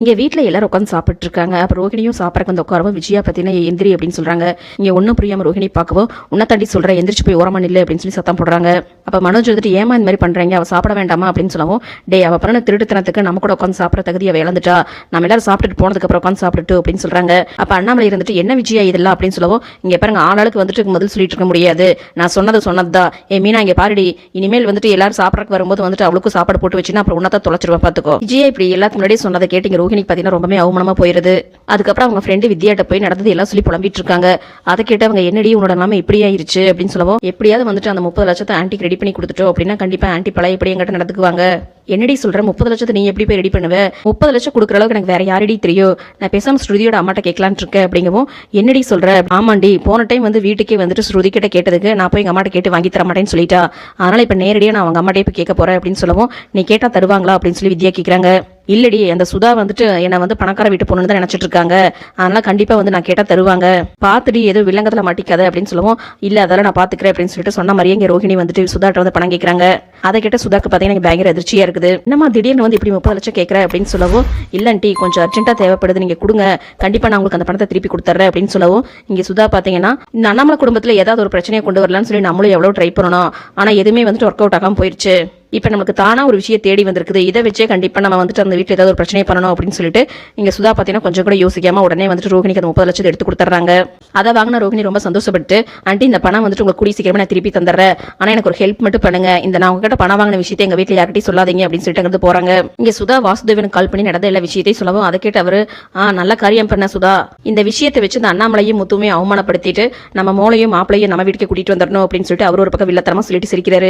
இங்கே வீட்டில் எல்லாரும் உட்காந்து சாப்பிட்டு இருக்காங்க அப்போ ரோஹிணியும் சாப்பிட்றக்கு வந்து உட்காரவும் விஜயா பார்த்தீங்கன்னா எந்திரி அப்படின்னு சொல்கிறாங்க இங்கே ஒன்றும் புரியாமல் ரோஹிணி பார்க்கவும் உன்ன தாண்டி சொல்ற எந்திரிச்சு போய் ஓரமாக நில்லு அப்படின்னு சொல்லி சத்தம் போடுறாங்க. அப்போ மனோஜ் வந்துட்டு ஏமா இந்த மாதிரி பண்ணுறீங்க அவள் சாப்பிட வேண்டாமா? அப்படின்னு சொல்லவும் டே அவள் பண்ண திருட்டுத்தனத்துக்கு நம்ம கூட உட்காந்து சாப்பிட தகுதி அவள் இழந்துட்டா. நம்ம எல்லாரும் சாப்பிட்டுட்டு போனதுக்கு அப்புறம் உட்காந்து சாப்பிட்டுட்டு அப்படின்னு சொல்கிறாங்க அப்போ அண்ணாமலை இருந்துட்டு என்ன விஜயா இதெல்லாம் அப்படின்னு சொல்லவும் இங்கே பாருங்க ஆளாளுக்கு வந்துட்டு முதல் சொல்லிட்டு இருக்க முடியாது. நான் சொன்னது சொன்னது தான் ஏ மீனா இங்கே பாருடி. இனிமேல் வந்துட்டு எல்லாரும் சாப்பிட்றக்கு வரும்போது வந்துட்டு அவளுக்கும் சாப்பாடு போட்டு வச்சுன்னா அப்புறம் உன்னதான் தொலைச்சிருவா பார்த்துக்கோ விஜயா இப்படி எல்லாத்துக்கு முன்னாடியே சொன்னதை கேட்டு இங்க ரோஹிணி ரொம்பவே அவமானமா போயிருது. அதுக்கப்புறம் அவங்க ஃப்ரெண்டு வித்யாட்ட போய் நடந்தது எல்லாம் சொல்லி புலம்பிட்டு இருக்காங்க. அதை கேட்டு அவங்க என்னடி உன்னோட நாம இப்படி ஆயிருச்சு? அப்படின்னு சொல்லவும் எப்படியாவது வந்துட்டு அந்த முப்பது லட்சத்தை ஆன்டிக்கு ரெடி பண்ணி கொடுத்துட்டோம் அப்படின்னா கண்டிப்பாக ஆன்ட்டி பழைய எப்படி எங்கிட்ட நடந்துக்குவாங்க. என்னடி சொல்கிற முப்பது லட்சத்தை நீ எப்படி போய் ரெடி பண்ணுவ? முப்பது லட்சம் கொடுக்குற அளவுக்கு எனக்கு வேற யாரடி தெரியும்? நான் பேசாம ஸ்ருதியோட அம்மாட்ட கேட்கலான் இருக்கேன் அப்படிங்கவும் என்னடி சொல்கிற ஆமாண்டி போன டைம் வந்து வீட்டுக்கே வந்துட்டு ஸ்ருதி கிட்ட கேட்டதுக்கு நான் போய் எங்கள் அம்மாட்ட கேட்டு வாங்கி தர மாட்டேன்னு சொல்லிட்டா. அதனால் இப்போ நேரடியாக நான் அவங்க அம்மாட்டே போய் கேட்க போகிறேன் அப்படின்னு சொல்லவும் நீ கேட்டால் தருவாங்களா அப்படின்னு சொல்லி வித்யா கேட்குறாங்க இல்லடி அந்த சுதா வந்துட்டு என்னை வந்து பணக்கார வீட்டு பொண்ணு தான் நினச்சிட்டு இருக்காங்க. அதனால கண்டிப்பாக வந்து நான் கேட்டால் தருவாங்க. பார்த்துடி ஏதோ விலங்கத்தில் மாட்டிக்காத அப்படின்னு சொல்லவும் இல்லை அதெல்லாம் நான் பார்த்துக்கிறேன் அப்படின்னு சொல்லிட்டு சொன்ன மாதிரியே இங்கே ரோஹிணி வந்துட்டு சுதாட்ட வந்து பணம் கேட்குறாங்க அதை கேட்ட சுதாக்கு பார்த்தீங்கன்னா எனக்கு பயங்கர அதிர்ச்சியாக இருக்குது. என்னம்மா திடீர்னு வந்து இப்படி முப்பது லட்சம் கேட்குற அப்படின்னு சொல்லவும் இல்லன்ட்டி கொஞ்சம் அர்ஜென்ட்டாக தேவைப்படுது நீங்கள் கொடுங்க. கண்டிப்பாக நான் உங்களுக்கு அந்த பணத்தை திருப்பி கொடுத்துட்றேன் அப்படின்னு சொல்லவும் இங்கே சுதா பார்த்தீங்கன்னா இந்த அண்ணாமலை குடும்பத்தில் ஏதாவது ஒரு பிரச்சனையை கொண்டு வரலாம்னு சொல்லி நம்மளும் எவ்வளோ ட்ரை பண்ணணும். ஆனால் எதுவுமே வந்துட்டு ஒர்க் அவுட் ஆகாமல் போயிடுச்சு இப்போ நமக்கு தானாக ஒரு விஷயம் தேடி வந்திருக்குது. இதை வச்சே கண்டிப்பாக நம்ம வந்துட்டு அந்த வீட்டில் ஏதாவது ஒரு பிரச்சனை பண்ணணும் அப்படின்னு சொல்லிட்டு இங்கே சுதா பார்த்தீங்கன்னா கொஞ்சம் கூட யோசிக்காம உடனே வந்துட்டு ரோஹினிக்கு அந்த முப்பது லட்சத்தை எடுத்து கொடுத்துட்றாங்க. அதை வாங்கின ரோஹினி ரொம்ப சந்தோஷப்பட்டு ஆண்டி இந்த பணம் வந்துட்டு உங்களுக்கு கூடி சீக்கிரமே நான் திருப்பி தந்துடுறேன். ஆனால் எனக்கு ஒரு ஹெல்ப் மட்டும் பண்ணுங்க. இந்த நான் உங்ககிட்ட பணம் வாங்கின விஷயத்தை எங்கள் வீட்டில் யார்கிட்டையும் சொல்லாதீங்க அப்படின்னு சொல்லிட்டு அங்கிருந்து போகிறாங்க இங்கே சுதா வாசுதேவனுக்கு கால் பண்ணி நடந்த எல்லா விஷயத்தையும் சொல்லவும் அதை கேட்டு அவர் ஆ நல்ல காரியம் பண்ண சுதா. இந்த விஷயத்தை வச்சு இந்த அண்ணாமலையும் முத்துமே அவமானப்படுத்திட்டு நம்ம மோளையும் மாப்பிளையும் நம்ம வீட்டுக்கு கூட்டிட்டு வந்துடணும் அப்படின்னு சொல்லிட்டு அவர் ஒரு பக்கம் வில்லத்தனமா சொல்லிட்டு சிரிக்கிறாரு.